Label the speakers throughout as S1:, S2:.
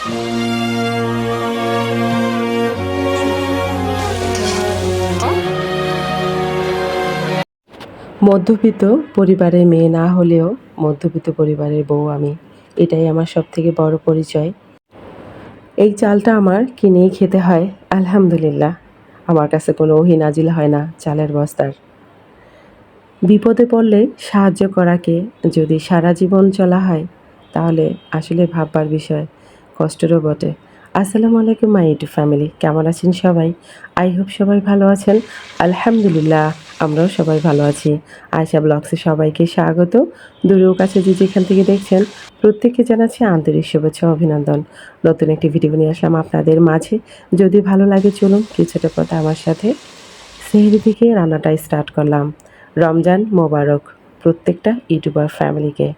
S1: মধ্যবিত্ত পরিবারের মেয়ে না হলেও মধ্যবিত্ত পরিবারের বউ আমি। এটাই আমার সব থেকে বড় পরিচয়। এই চালটা আমার কিনেই খেতে হয়, আলহামদুলিল্লাহ। আমার কাছে কোনো ওহি নাজিল হয় না চালের বস্তার। বিপদে পড়লে সাহায্য করাকে যদি সারা জীবন চলা হয়, তাহলে আসলে ভাববার বিষয়। কষ্টেরও বটে। আসসালামু আলাইকুম, মাই ইউটিউব ফ্যামিলি। কেমন আছেন সবাই? আই হোপ সবাই ভালো আছেন। আলহামদুলিল্লাহ, আমরাও সবাই ভালো আছি। আয়সা ব্লগসে সবাইকে স্বাগত। দূরেও কাছে যে যেখান থেকে দেখছেন, প্রত্যেককে জানাচ্ছি আন্তরিক শুভেচ্ছা অভিনন্দন। নতুন একটি ভিডিও নিয়ে আসলাম আপনাদের মাঝে। যদি ভালো লাগে, চলুন কিছুটা কথা আমার সাথে। সেহরি থেকে রান্নাটা স্টার্ট করলাম। রমজান মোবারক। প্রত্যেকটা ইউটিউবার ফ্যামিলিকে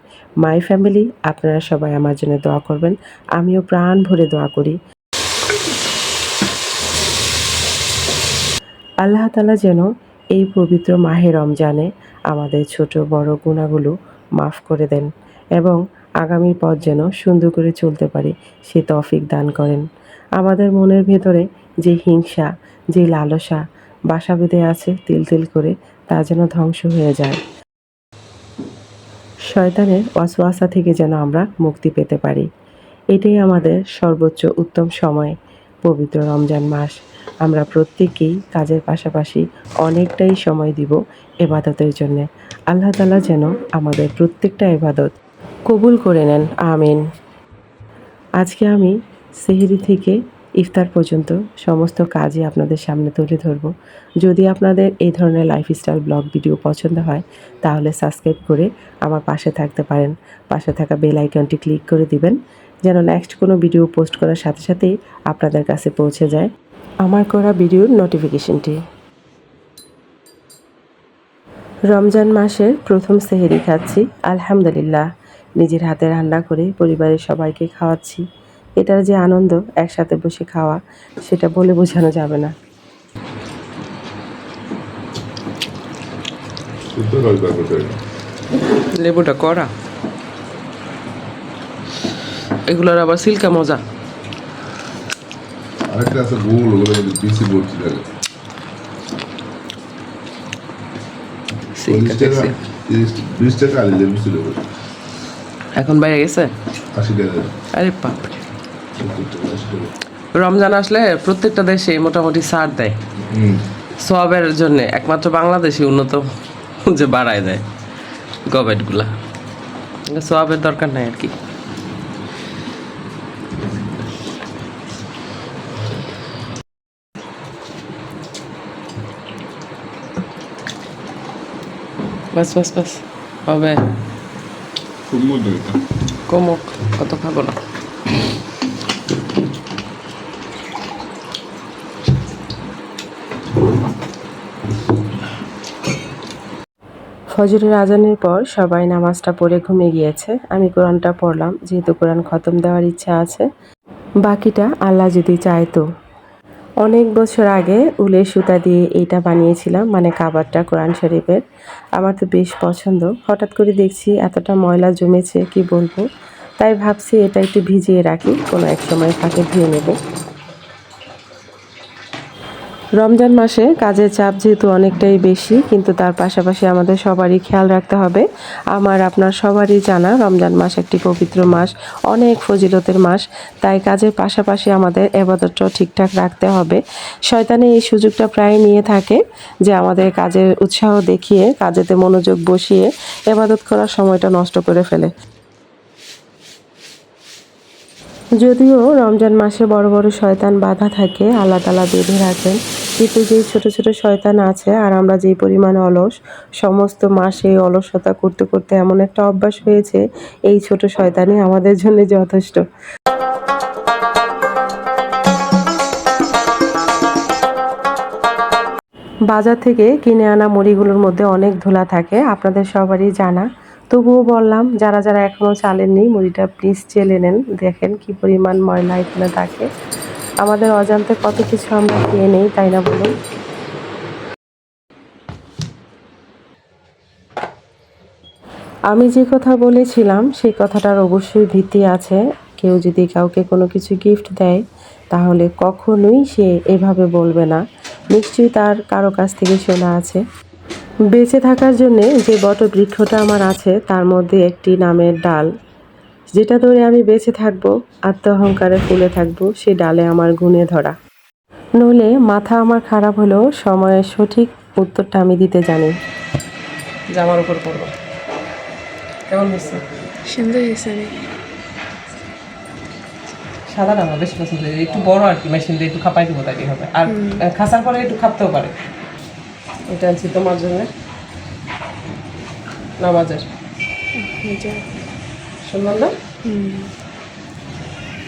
S1: মাই ফ্যামিলি আপনারা সবাই আমার জন্য দোয়া করবেন। আমিও প্রাণ ভরে দোয়া করি। আল্লাহ তালা যেন এই পবিত্র মাহে রমজানে আমাদের ছোট বড় গুণাগুলো মাফ করে দেন এবং আগামী পথ যেন সুন্দর করে চলতে পারি, সে তফিক দান করেন। আমাদের মনের ভেতরে যে হিংসা, যে লালসা, বাসা বেঁধে আছে তিল তিল করে, তা যেন ধ্বংস হয়ে যায়। শয়তানের অসওয়াসা থেকে যেন আমরা মুক্তি পেতে পারি। এটাই আমাদের সর্বোচ্চ উত্তম সময়, পবিত্র রমজান মাস। আমরা প্রত্যেকেই কাজের পাশাপাশি অনেকটাই সময় দিব এবাদতের জন্য। আল্লাহ তালা যেন আমাদের প্রত্যেকটা এবাদত কবুল করে নেন, আমিন। আজকে আমি সেহরি থেকে ইফতার পর্যন্ত সমস্ত কাজই আপনাদের সামনে তুলে ধরব। যদি আপনাদের এই ধরনের লাইফস্টাইল ব্লগ ভিডিও পছন্দ হয়, তাহলে সাবস্ক্রাইব করে আমার পাশে থাকতে পারেন। পাশে থাকা বেল আইকনটি ক্লিক করে দিবেন, যেন নেক্সট কোনো ভিডিও পোস্ট করার সাথে সাথেই আপনাদের কাছে পৌঁছে যায় আমার করা ভিডিওর নোটিফিকেশনটি রমজান মাসের প্রথম সেহেরি খাচ্ছি, আলহামদুলিল্লাহ। নিজের হাতে রান্না করে পরিবারের সবাইকে খাওয়াচ্ছি। এটার যে আনন্দ একসাথে বসে খাওয়া সেটা বলে বোঝানো যাবে না।
S2: লেবুটা কড়া। এগুলোর আবার সিল্কা মজা।
S3: আরেকটা আছে গোল ওগুলো মধ্যে বিসি বলছি থাকে
S2: সিল্কা
S3: চল্লিশ টাকা
S2: দেখছি।
S3: তিরিশ বিশ টাকা আলি লেবু ছিল।
S2: এখন বাইরে গেছে?
S3: আশি টাকা।
S2: আরে বাপরে
S3: সত্তর টাকা আশি টাকা
S2: রমজান আসলে প্রত্যেকটা দেশে মোটামুটি ছাড় দেয়। সবের জন্য একমাত্র বাংলাদেশে উন্নত যে বাড়ায় দেয় গভর্নমেন্টগুলা সবের দরকার নাই আর কি। বাস বাস বাস হবে।
S3: খুব এটা।
S2: কমক কত খাব না।
S1: ফজরের আজানের পর সবাই নামাজটা পড়ে ঘুমিয়ে গিয়েছে। আমি কোরআনটা পড়লাম, যেহেতু কোরআন খতম দেওয়ার ইচ্ছা আছে। বাকিটা আল্লাহ যদি চাইতো অনেক বছর আগে উলের সুতা দিয়ে এইটা বানিয়েছিলাম মানে কাবারটা কোরআন শরীফের। আমার তো বেশ পছন্দ। হঠাৎ করে দেখছি এতটা ময়লা জমেছে, কি বলব? তাই ভাবছি এটা একটু ভিজিয়ে রাখি, কোনো এক সময় ফাঁকে ধুয়ে নেব। রমজান মাসে কাজের চাপ যেহেতু অনেকটাই বেশি, কিন্তু তার পাশাপাশি আমাদের সবারই খেয়াল রাখতে হবে। আমার, আপনার সবারই জানা, রমজান মাস একটি পবিত্র মাস, অনেক ফজিলতের মাস। তাই কাজের পাশাপাশি আমাদের এবাদতটাও ঠিকঠাক রাখতে হবে। শয়তানে এই সুযোগটা প্রায় নিয়ে থাকে যে আমাদের কাজের উৎসাহ দেখিয়ে, কাজেতে মনোযোগ বসিয়ে এবাদত করার সময়টা নষ্ট করে ফেলে। যদিও রমজান মাসে বড় বড় শয়তান বাধা থাকে, আল্লাহ তালা বেঁধে রাখেন। কিন্তু যেই ছোট ছোট শয়তান আছে আর আমরা যেই পরিমাণ অলস, সমস্ত মাসে অলসতা করতে করতে এমন একটা অভ্যাস হয়েছে, এই ছোট শয়তানই আমাদের জন্য যথেষ্ট। বাজার থেকে কিনে আনা মুড়িগুলোর মধ্যে অনেক ধুলা থাকে, আপনাদের সবারই জানা। তবুও বললাম, যারা যারা এখনও চালেননি, মুড়িটা প্লিজ চেলে নেন। দেখেন কি পরিমাণ ময়লা এখানে থাকে। আমাদের অজান্তে কত কিছু আমরা খেয়ে নেই, তাই না বলুন? আমি যে কথা বলেছিলাম, সেই কথাটার অবশ্যই ভিত্তি আছে। কেউ যদি কাউকে কোনো কিছু গিফট দেয়, তাহলে কখনোই সে এভাবে বলবে না। নিশ্চয়ই তার কারও কাছ থেকে শোনা আছে। বেঁচে থাকার জন্যে যে বটবৃক্ষটা আমার আছে তার মধ্যে একটি নামের ডাল। যেটা ধরে আমি বেঁচে থাকব আত্ম অহংকারে ফুলে থাকব সেই ডালে আমার গুণে ধরা। নইলে মাথা আমার খারাপ হলেও সময়ের সঠিক উত্তরটা আমি দিতে জানি। জামার উপর পড়ব কেমন হচ্ছে
S4: সুন্দর হয়েছে অনেক
S1: সাদা আমার বেশি পছন্দ একটু বড় আর কি মেশিন দিয়ে একটু খাপাই দেবো তাই হবে। আর খাসার পরে একটু খাপতেও পারে। এটা আনছি তোমার জন্য। নামাজের সুন্দর না?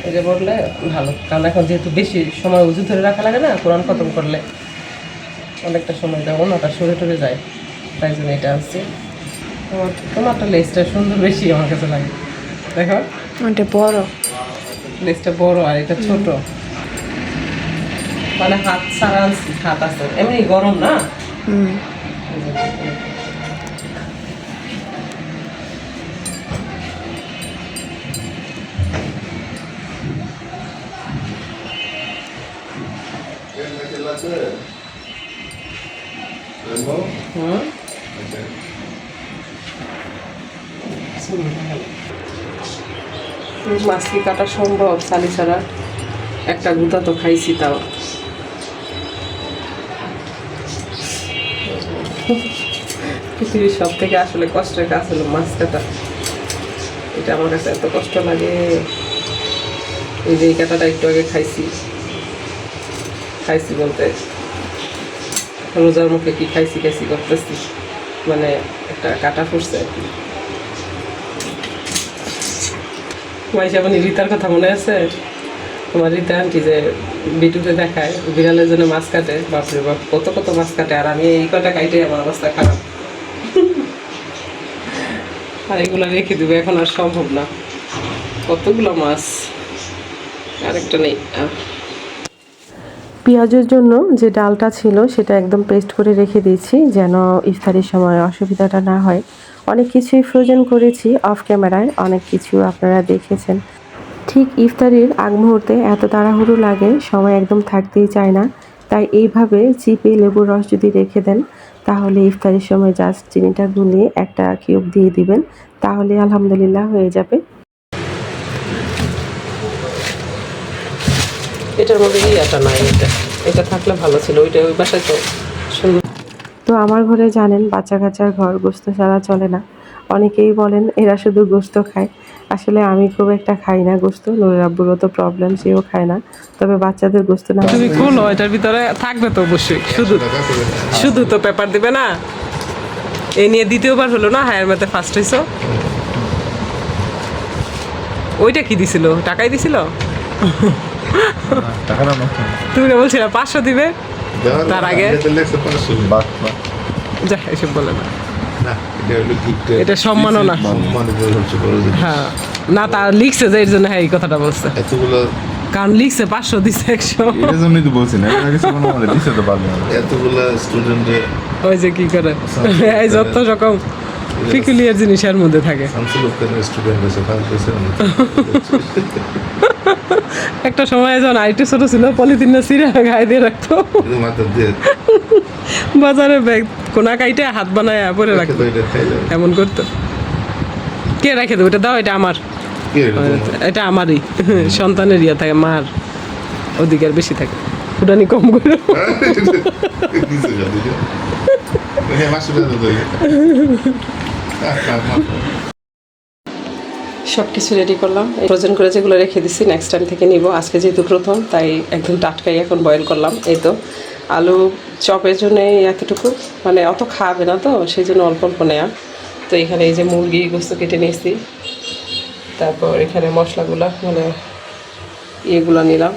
S1: এটা বললে ভালো। কারণ এখন যেহেতু বেশি সময় উজু ধরে রাখা লাগে না কোরআন খতম করলে অনেকটা সময় দেয় অন্যটা সরে টরে যায়। তাই জন্য এটা আসছে তোমার তোমারটা লেসটা সুন্দর বেশি আমার কাছে লাগে। দেখো।
S4: ওটা বড়।
S1: লেসটা বড় আর এটা ছোট। মানে হাত সারা আনছি হাত আছে। এমনি গরম না? মাছ কি কাটা সম্ভব? সালি ছাড়া। একটা গুঁতা তো খাইছি তাও। পৃথিবীর সব থেকে আসলে কষ্টের কাজ হলো মাছ কাটা এটা আমার কাছে এত কষ্ট লাগে। এই যে এই কাটাটা একটু আগে খাইছি। খাইছি বলতে রোজার মুখে কি খাইছি খাইছি করতেছি। মানে একটা কাটা ফুটছে আর কি। মাইশা মানে রিতার কথা মনে আছে? তোমার রিতা আন্টি যে বিটুতে দেখায়, বিড়ালের জন্য মাছ কাটে, বাপরে বাপ, কত কত মাছ কাটে। আর আমি এই কটা কাইটে আমার অবস্থা খারাপ। আর এগুলো রেখে দেবো, এখন আর সম্ভব না। কতগুলো মাছ? আরেকটা নেই পেঁয়াজের জন্য যে ডালটা ছিল, সেটা একদম পেস্ট করে রেখে দিয়েছি, যেন ইফতারির সময় অসুবিধাটা না হয়। অনেক কিছুই ফ্রোজেন করেছি অফ ক্যামেরায় অনেক কিছু আপনারা দেখেছেন। ঠিক ইফতারির আগ মুহূর্তে এত তাড়াহুড়ো লাগে, সময় একদম থাকতেই চায় না। তাই এইভাবে চিপে লেবুর রস যদি রেখে দেন তাহলে ইফতারের সময় জাস্ট চিনিটা গুলিয়ে একটা কিউব দিয়ে দিবেন তাহলে আলহামদুলিল্লাহ হয়ে যাবে। এটার মধ্যে ইয়াটা নাই এটা এটা থাকলে ভালো ছিল ওইটা ওই বাসায় তো সুন্দর। তো আমার ঘরে জানেন বাচ্চা কাচ্চার ঘর গোস্ত ছাড়া চলে না। অনেকেই বলেন এরা শুধু গোস্ত খায়। আসলে আমি খুব একটা খাই না গোস্ত নুরের আব্বুরও তো প্রবলেম সেও খায় না। তবে বাচ্চাদের গোস্ত না
S2: তুমি খুলো এটার ভিতরে থাকবে তো অবশ্যই। শুধু শুধু তো পেপার দিবে না। এই নিয়ে দ্বিতীয়বার হলো না হায়ার ম্যাথে ফার্স্ট হয়েছো ওইটা কি দিছিল? টাকাই দিছিল?
S3: টাকা না
S2: তুমি না বলছিলে পাঁচশো দিবে? তার আগে?
S3: বাট
S2: যা এসব বলে না।
S3: না এটা হলো gift
S2: এটা সম্মাননা। হ্যাঁ না তা লিখছে যে এর জন্য হ্যাঁ এই কথাটা বলছে।
S3: এতগুলো
S2: কারণ লিখছে পাঁচশো দিছে একশো।
S5: এটার জন্যই তো বলছি না এর আগে কোনো মানে দিতে তো পারবে না।
S3: এতগুলো স্টুডেন্টের
S2: ওই যে কি করে? এই যত রকম পিকুলিয়ার জিনিস এর মধ্যে থাকে।
S3: স্টুডেন্ট
S2: একটা সময় যখন আইটি ছোট ছিল পলিথিন না সিরা গায়ে দিয়ে রাখতো। বাজারে ব্যাগ কোনা কাইটে হাত বানায় পরে রাখতো
S3: যাবে
S2: এমন করতো। কে রেখে দেবো? এটা দাও এটা আমার? এটা আমারই। সন্তানের ইয়ে থাকে মার। অধিকার বেশি থাকে। ফুটানি কম করে।
S1: সব কিছু রেডি করলাম। ফ্রোজেন করে যেগুলো রেখে দিচ্ছি নেক্সট টাইম থেকে নিব। আজকে যেহেতু প্রথম তাই একদম টাটকাই এখন বয়েল করলাম। এই তো। আলু চপের জন্য এতটুকু। মানে অত খাবে না তো সেই জন্য অল্প অল্প নেওয়া তো এখানে এই যে মুরগি গোস্ত কেটে নিয়েছি। তারপর এখানে মশলাগুলো মানে ইয়েগুলো নিলাম।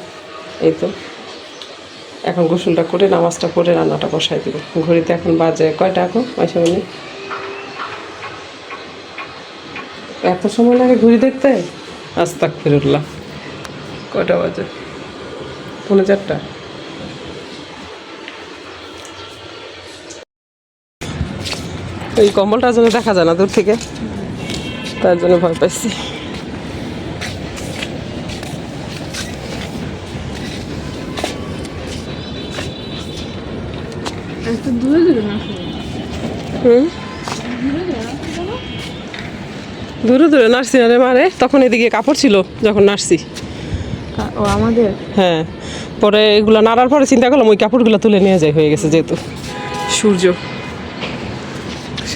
S1: এই তো। এখন গোসলটা করে, নামাজটা পড়ে রান্নাটা বসাই দিব। ঘড়িতে এখন বাজে কয়টা এখন? মাসে মানে এত সময় লাগে ঘুরি দেখতে? আস্তাক ফিরুল্লাহ কটা বাজে? পৌনে চারটা? ওই কম্বলটার জন্য দেখা যায় না দূর থেকে। তার জন্য ভয় পাইছি।
S4: দূরে দূরে
S2: নার্সি রে মারে তখন এদিকে কাপড় ছিল যখন নার্সি
S4: ও আমাদের?
S2: হ্যাঁ। পরে এগুলো নাড়ার পরে চিন্তা করলাম ওই কাপড়গুলো তুলে নিয়ে যায় হয়ে গেছে যেহেতু। সূর্য।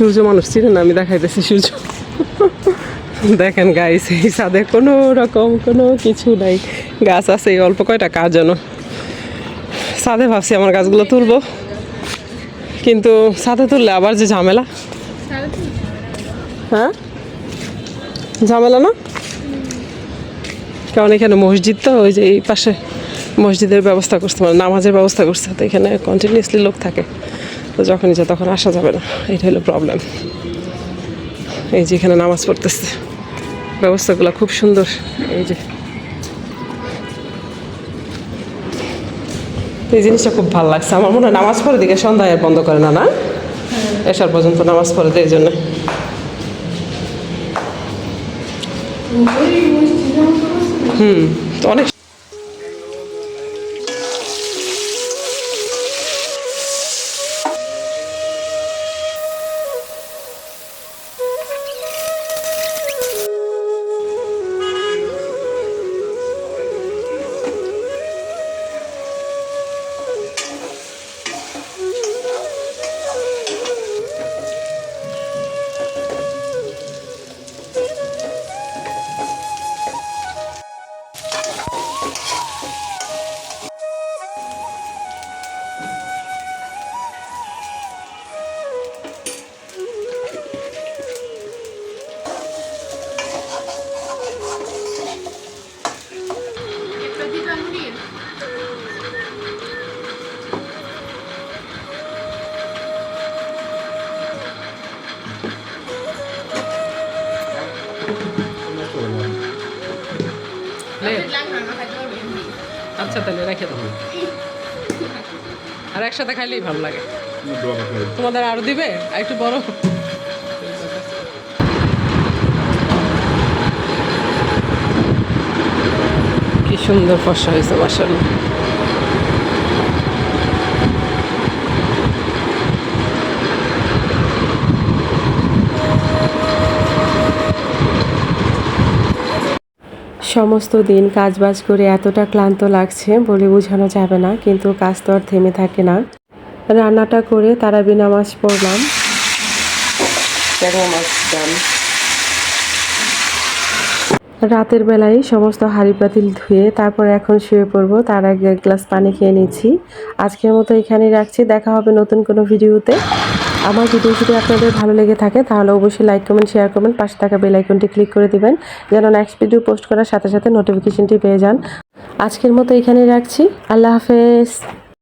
S2: সূর্য মানুষ চিনে না, আমি দেখাইতেছি সূর্য। দেখেন গাইস এই ছাদে কোনো রকম কোনো কিছু নাই। গাছ আছে, এই অল্প কয়টা কাজ যেন। সাদে ভাবছি আমার গাছগুলো তুলবো। কিন্তু ছাদে তুললে আবার যে ঝামেলা। হ্যাঁ? ঝামেলা না? কারণ এখানে মসজিদ তো, ওই যে এই পাশে মসজিদের ব্যবস্থা করছে মানে নামাজের ব্যবস্থা করছে, তো এখানে কন্টিনিউসলি লোক থাকে। তো যখন ইচ্ছা তখন আসা যাবে না। এটা হলো প্রবলেম এই যে এখানে নামাজ পড়তেছে। ব্যবস্থাগুলো খুব সুন্দর। এই যে। এই জিনিসটা খুব ভালো লাগছে। আমার মনে হয় নামাজ পড়ে দিকে সন্ধ্যায় বন্ধ করে না না? এসার পর্যন্ত নামাজ পড়ে এই জন্য। হুম, তো অনেক আচ্ছা তাহলে রেখে দেবো আর একসাথে খাইলেই ভালো লাগে। তোমাদের আরও দিবে? একটু বড়। কি সুন্দর ফসা হয়েছে মাসাল্লাহ সমস্ত দিন কাজবাজ করে এতটা ক্লান্ত লাগছে বলে বোঝানো যাবে না কিন্তু কাজ তো আর থেমে থাকে না। রান্নাটা করে তারাবি নামাজ পড়লাম। রাতের বেলায় সমস্ত হাঁড়ি পাতিল ধুয়ে তারপর এখন শুয়ে পড়ব তার আগে এক গ্লাস পানি খেয়ে নিচ্ছি। আজকের মতো এখানেই রাখছি দেখা হবে নতুন কোনো ভিডিওতে। আমার ভিডিও যদি আপনাদের ভালো লেগে থাকে, তাহলে অবশ্যই লাইক কমেন্ট শেয়ার করবেন পাশে থাকা বেল আইকনটি ক্লিক করে দিবেন, যেন নেক্সট ভিডিও পোস্ট করার সাথে সাথে নোটিফিকেশনটি পেয়ে যান। আজকের মতো এখানেই রাখছি। আল্লাহ হাফেজ।